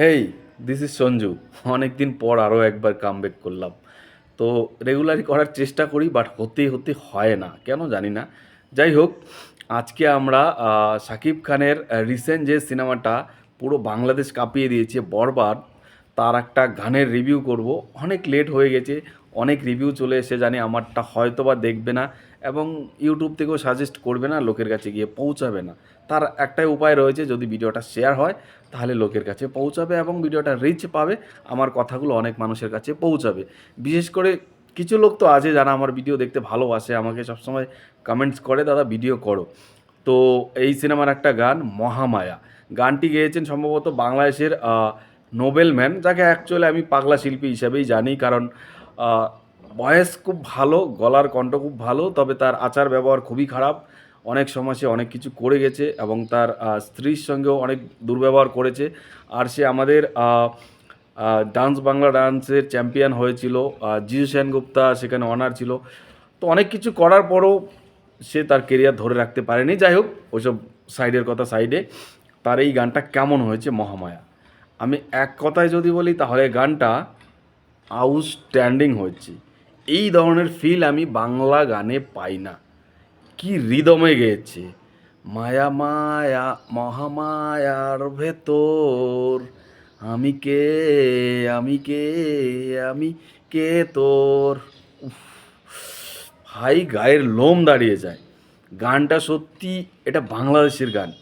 Hey this is Sanju. অনেক দিন পর আরও একবার কামব্যাক করলাম। তো রেগুলারই করার চেষ্টা করি বাট হতে হতে হয় না। কেন জানি না। যাই হোক, আজকে আমরা শাকিব খানের রিসেন্ট যে সিনেমাটা, পুরো বাংলাদেশ কাঁপিয়ে দিয়েছে বরবাদ, তার একটা গানের রিভিউ করব। অনেক লেট হয়ে গেছে, অনেক রিভিউ চলে এসে জানি আমারটা হয়তো বা দেখবে না। এবং ইউটিউব থেকেও সাজেস্ট করবে না, লোকের কাছে গিয়ে পৌঁছাবে না। তার একটাই উপায় রয়েছে, যদি ভিডিওটা শেয়ার হয়, তাহলে লোকের কাছে পৌঁছাবে এবং ভিডিওটা রিচ পাবে, আমার কথাগুলো অনেক মানুষের কাছে পৌঁছাবে। বিশেষ করে কিছু লোক তো আছে যারা আমার ভিডিও দেখতে ভালোবাসে, আমাকে সবসময় কমেন্টস করে, দাদা ভিডিও করো। তো এই সিনেমার একটা গান, মহামায়া। গানটি গেয়েছেন সম্ভবত বাংলাদেশের নোবেল ম্যান, যাকে অ্যাকচুয়ালি আমি পাগলা শিল্পী হিসেবেই জানি, কারণ ভয়েস খুব ভালো, গলার কণ্ঠ খুব ভালো, তবে তার আচার ব্যবহার খুবই খারাপ। অনেক সময় সে অনেক কিছু করে গেছে এবং তার স্ত্রীর সঙ্গেও অনেক দুর্ব্যবহার করেছে। আর সে আমাদের ডান্স বাংলা ডান্সের চ্যাম্পিয়ন হয়েছিল জিজু সেনগুপ্তা সেখানে অনার ছিল। তো অনেক কিছু করার পরও সে তার কেরিয়ার ধরে রাখতে পারেনি। যাই হোক, ওইসব সাইডের কথা সাইডে তার এই গানটা কেমন হয়েছে মহামায়া? আমি এক কথায় যদি বলি, তাহলে গানটা আউটস্ট্যান্ডিং হচ্ছে এই ধরনের ফিল আমি বাংলা গানে পাই না। কি হৃদমে গেয়েছে। মায়া মায়া, মহামায়ার ভেতর। আমি কে আমি কে আমি কে তোর? ভাই গায়ের লোম দাঁড়িয়ে যায়। গানটা সত্যি এটা বাংলাদেশের গান।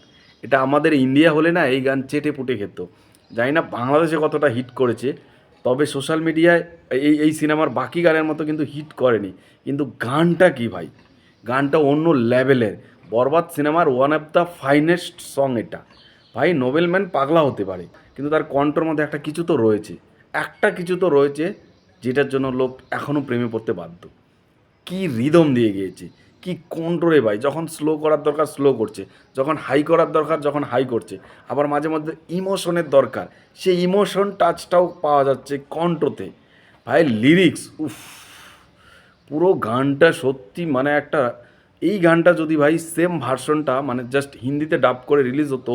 এটা আমাদের ইন্ডিয়া হলে না এই গান চেটে পুটে খেত। জানি না বাংলাদেশে কতটা হিট করেছে। তবে সোশ্যাল মিডিয়ায় এই এই সিনেমার বাকি গানের মতো কিন্তু হিট করেনি। কিন্তু গানটা কি ভাই? গানটা অন্য লেভেলের। বরবাদ সিনেমার one of the finest song এটা। ভাই নোবেলম্যান পাগলা হতে পারে, কিন্তু তার কণ্ঠর মধ্যে একটা কিছু তো রয়েছে। একটা কিছু তো রয়েছে, যেটার জন্য লোক এখনও প্রেমে পড়তে বাধ্য। কি রিদম দিয়ে গিয়েছে। কি কন্ট্রোলে ভাই? যখন স্লো করার দরকার স্লো করছে। যখন হাই করার দরকার, যখন হাই করছে। আবার মাঝে মধ্যে ইমোশনের দরকার। সেই ইমোশন টাচটাও পাওয়া যাচ্ছে কণ্ঠতে। ভাই লিরিক্স উফ। পুরো গানটা সত্যি মানে একটা, এই গানটা যদি ভাই সেম ভার্সনটা মানে জাস্ট হিন্দিতে ডাব করে রিলিজ হতো,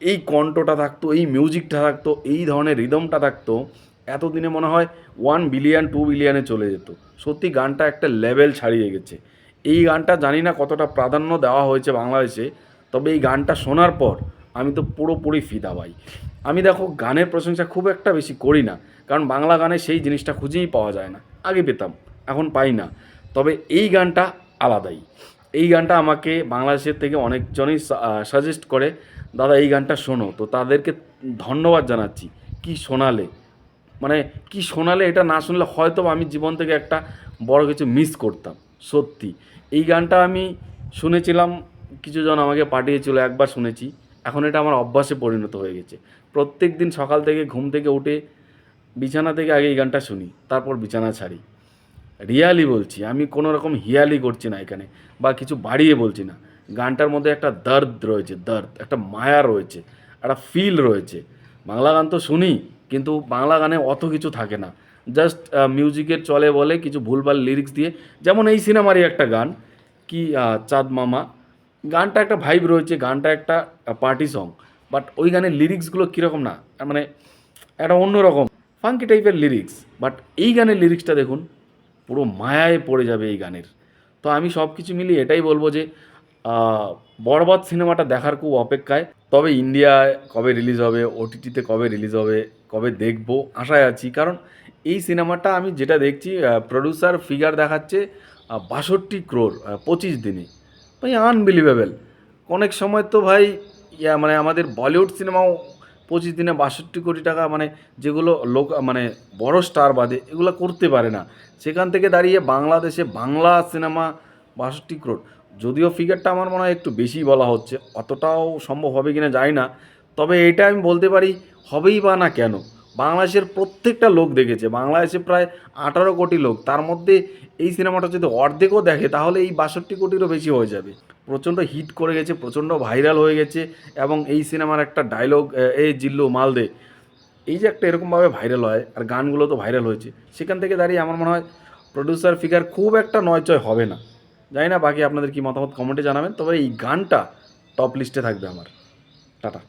এই কণ্ঠটা থাকতো, এই মিউজিকটা থাকতো, এই ধরনের রিদমটা থাকতো, এতদিনে মনে হয় ওয়ান বিলিয়ন টু বিলিয়নে চলে যেত। সত্যি গানটা একটা লেভেল ছাড়িয়ে গেছে। এই গানটা জানি না কতটা প্রাধান্য দেওয়া হয়েছে বাংলাদেশে, তবে এই গানটা শোনার পর আমি তো পুরোপুরি ফিদা ভাই। আমি দেখো গানের প্রশংসা খুব একটা বেশি করি না, কারণ বাংলা গানে সেই জিনিসটা খুঁজেই পাওয়া যায় না। আগে পেতাম, এখন পাই না। তবে এই গানটা আলাদাই। এই গানটা আমাকে বাংলাদেশের থেকে অনেকজনই সাজেস্ট করে, দাদা, এই গানটা শোনো। তো তাদেরকে ধন্যবাদ জানাচ্ছি। কি শোনালে? মানে কি শোনালে এটা না শুনলে হয়তো আমি জীবন থেকে একটা বড় কিছু মিস করতাম। সত্যি। এই গানটা আমি শুনেছিলাম, কিছুজন আমাকে পাঠিয়েছিল, একবার শুনেছি। এখন এটা আমার অভ্যাসে পরিণত হয়ে গেছে। প্রত্যেক দিন সকাল থেকে ঘুম থেকে উঠে বিছানা থেকে আগে এই গানটা শুনি, তারপর বিছানা ছাড়ি। রিয়ালি বলছি, আমি কোনো রকম হিয়ালি করছি না এখানে, বা কিছু বাড়িয়ে বলছি না। গানটার মধ্যে একটা দর্দ রয়েছে, দর্দ, একটা মায়া রয়েছে, একটা ফিল রয়েছে। বাংলা গান তো শুনি, কিন্তু বাংলা গানে অত কিছু থাকে না। জাস্ট মিউজিকের চলে বলে কিছু ভুলভাল লিরিক্স দিয়ে। যেমন এই সিনেমারই একটা গান, কি চাঁদ মামা। গানটা একটা ভাইব রয়েছে, গানটা একটা পার্টি সং বাট ওই গানের লিরিক্সগুলো কীরকম না? মানে একটা অন্যরকম ফাঙ্কি টাইপের লিরিক্স বাট এই গানের লিরিক্সটা দেখুন, পুরো মায়ায় পড়ে যাবে এই গানের। তো আমি সব কিছু মিলিয়ে এটাই বলব যে বরবাদ সিনেমাটা দেখার খুব অপেক্ষায়। তবে ইন্ডিয়ায় কবে রিলিজ হবে ওটিটিতে কবে রিলিজ হবে, কবে দেখব, আশায় আছি। কারণ এই সিনেমাটা আমি যেটা দেখছি প্রডিউসার ফিগার দেখাচ্ছে বাষট্টি ক্রোর পঁচিশ দিনে। ভাই আনবিলিভেবল অনেক সময় তো ভাই, ইয়া মানে আমাদের বলিউড সিনেমাও পঁচিশ দিনে বাষট্টি কোটি টাকা মানে যেগুলো লোক মানে বড় স্টার বাদে, এগুলো করতে পারে না। সেখান থেকে দাঁড়িয়ে বাংলাদেশে বাংলা সিনেমা বাষট্টি ক্রোড যদিও ফিগারটা আমার মনে হয় একটু বেশি বলা হচ্ছে, অতটাও সম্ভব হবে কিনা জানি না। তবে এটা আমি বলতে পারি, হবেই বা না কেন? বাংলাদেশের প্রত্যেকটা লোক দেখেছে। বাংলাদেশে প্রায় আঠারো কোটি লোক। তার মধ্যে এই সিনেমাটা যদি অর্ধেকও দেখে, তাহলে এই বাষট্টি কোটিরও বেশি হয়ে যাবে। প্রচণ্ড হিট করে গেছে, প্রচণ্ড ভাইরাল হয়ে গেছে এবং এই সিনেমার একটা ডায়লগ এই জিল্লু মালদে, এই যে একটা এরকমভাবে ভাইরাল হয়, আর গানগুলো তো ভাইরাল হয়েছে, সেখান থেকে দাঁড়িয়ে আমার মনে হয় প্রডিউসার ফিগার খুব একটা নয়চয় হবে না। জানি না বাকি আপনাদের কি মতামত কমেন্টে জানাবেন। তবে এই গানটা টপ লিস্টে থাকবে আমার। টাটা।